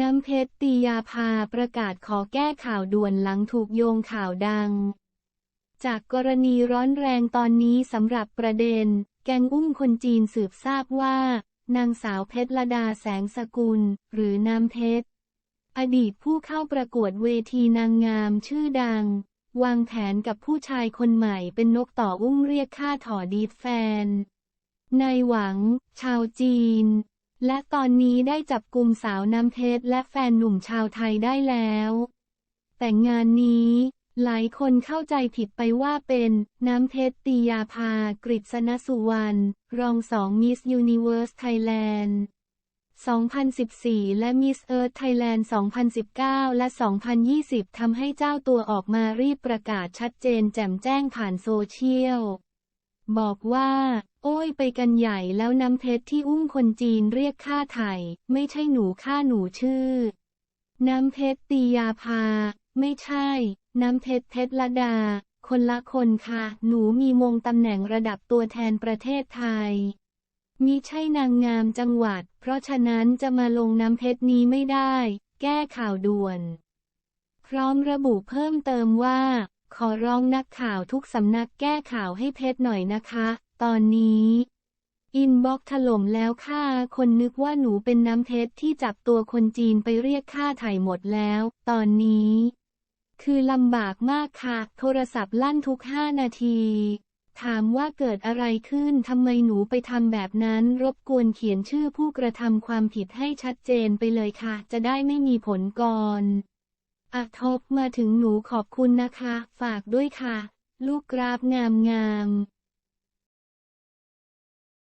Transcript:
น้ำเพชรตียาภาประกาศขอแก้ข่าวด่วนหลังถูกโยงข่าวดัง จากกรณีร้อนแรงตอนนี้สำหรับประเด็น แกงอุ้มคนจีนสืบทราบว่า นางสาวเพชรลดาแสงสกุล หรือน้ำเพชร อดีตผู้เข้าประกวดเวทีนางงามชื่อดัง วางแผนกับผู้ชายคนใหม่เป็นนกต่ออุ้มเรียกค่าถอดีดแฟนในหวัง ชาวจีน และตอนนี้ได้จับกลุ่มสาวน้ำเพชรและแฟนหนุ่มชาวไทยได้แล้ว แต่งานนี้หลายคนเข้าใจผิดไปว่าเป็นน้ำเพชรตียาภากฤษณสุวรรณรองสองมิสยูนิเวอร์สไทยแลนด์ 2014 และ Miss Earth Thailand 2019 และ 2020 ทำให้เจ้าตัวออกมารีบประกาศชัดเจนแจ่มแจ้งผ่านโซเชียล บอกว่า โอ้ยไปกันใหญ่แล้วน้ำเพชรที่อุ้มคนจีนเรียกค่าไถ่ไม่ใช่หนูค่าหนูชื่อ น้ำเพชรตียาภาไม่ใช่ น้ำเพชรเพชรละดา คนละคนค่ะ หนูมีมงตำแหน่งระดับตัวแทนประเทศไทยมิใช่นางงามจังหวัด เพราะฉะนั้นจะมาลงน้ำเพชรนี้ไม่ได้ แก้ข่าวด่วน พร้อมระบุเพิ่มเติมว่า ขอร้องนักข่าวทุกสำนักแก้ข่าวให้เพชรหน่อยนะคะ ตอนนี้ อินบ็อกถล่มแล้วค่ะ คนนึกว่าหนูเป็นน้ำเพชรที่จับตัวคนจีนไปเรียกค่าไถ่หมดแล้ว ตอนนี้ คือลำบากมากค่ะ โทรศัพท์ลั่นทุกห้านาที ถามว่าเกิดอะไรขึ้นทำไมหนูไปทำแบบนั้น รบกวนเขียนชื่อผู้กระทำความผิดให้ชัดเจนไปเลยค่ะ จะได้ไม่มีผลก่อน อะทบมาถึงหนูขอบคุณนะคะ ฝากด้วยค่ะ ลูกกราบงามงาม